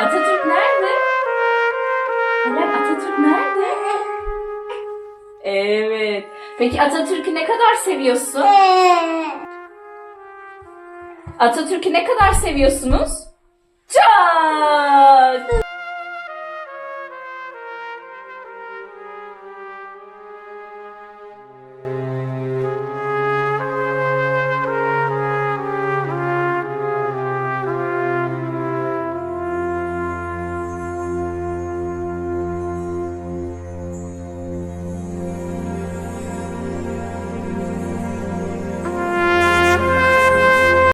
Atatürk nerede? Eren Atatürk nerede? Evet. Peki Atatürk'ü ne kadar seviyorsun? Atatürk'ü ne kadar seviyorsunuz? Çok!